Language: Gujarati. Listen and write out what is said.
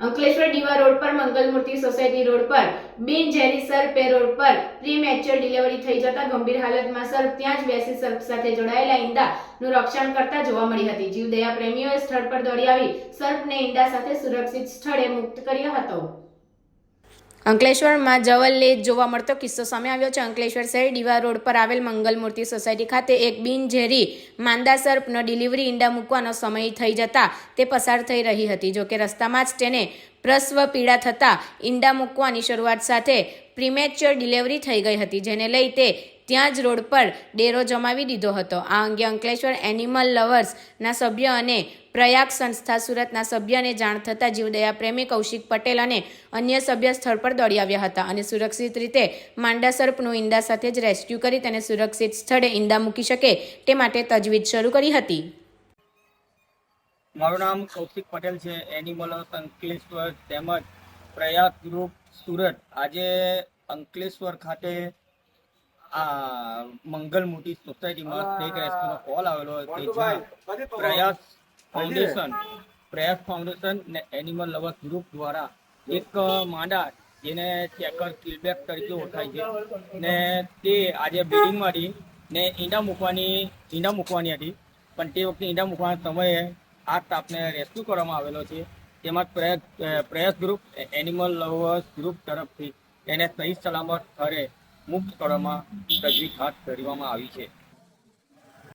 અંકલેશ્વર ડીવા રોડ પર, મંગલમૂર્તિ સોસાયટી રોડ પર, બિન ઝેરી સર્પ રોડ પર પ્રી મેચ્યોર ડિલિવરી થઈ જતા ગંભીર હાલતમાં સર્પ ત્યાં જ બેસી સર્પ સાથે જોડાયેલા ઈંડાનું રક્ષણ કરતા જોવા મળી હતી. જીવદયા પ્રેમીઓએ સ્થળ પર દોડી આવી સર્પને ઈંડા સાથે સુરક્ષિત સ્થળે મુક્ત કર્યો હતો. અંકલેશ્વરમાં જવલ્લે જોવા મળતો કિસ્સો સામે આવ્યો છે. અંકલેશ્વર શહેર ડીવા રોડ પર આવેલ મંગલમૂર્તિ સોસાયટી ખાતે એક બિનઝેરી માંદા સર્પનો ડિલિવરી ઈંડા મૂકવાનો સમય થઈ જતા તે પસાર થઈ રહી હતી. જોકે રસ્તામાં જ તેને પ્રસવ પીડા થતાં ઈંડા મૂકવાની શરૂઆત સાથે પ્રીમેચ્યોર ડિલિવરી થઈ ગઈ હતી, જેને લઈ તે ત્યાં જ રોડ પર ડેરો જમાવી દીધો હતો. આ અંગે અંકલેશ્વર એનિમલ લવર્સના સભ્ય અને પ્રયાગ સંસ્થા સુરતના સભ્યને જાણ થતાં જીવદયા પ્રેમી કૌશિક પટેલ અને અન્ય સભ્ય સ્થળ પર દોડી આવ્યા હતા અને સુરક્ષિત રીતે માંડા સર્પનું ઈંડા સાથે જ રેસ્ક્યુ કરી તેને સુરક્ષિત સ્થળે ઈંડા મૂકી શકે તે માટે તજવીજ શરૂ કરી હતી. મારું નામ કૌશિક પટેલ છે, એનિમલ અંકલેશ્વર તેમજ પ્રયાગ ગ્રુપ સુરત. આજે અંકલેશ્વર ખાતે આ મંગલ મોટી સોસાયટીમાં સ્નેક રેસ્ક્યુનો કોલ આવેલો કે પ્રયાસ ફાઉન્ડેશન પ્રયાસ ફાઉન્ડેશન ને એનિમલ લવર્સ ગ્રુપ દ્વારા એક માંડા જેને ચેકર કિલબેક તરીકે ઓળખાય છે ને તે આજે બ્રિડિંગમાંથી ને ઈંડા મૂકવાની ઈંડા મૂકવાની હતી. પણ તે વખતે ઈંડા મૂકવાના સમયે આ સ્ટાફને રેસ્ક્યુ કરવામાં આવેલો છે. તેમાં પ્રયાસ પ્રયાસ ગ્રુપ એનિમલ લવર્સ ગ્રુપ તરફથી એને સહી સલામત સ્થળે મુક્ત કરવામાં તજવીજ હાથ ધરવામાં આવી છે.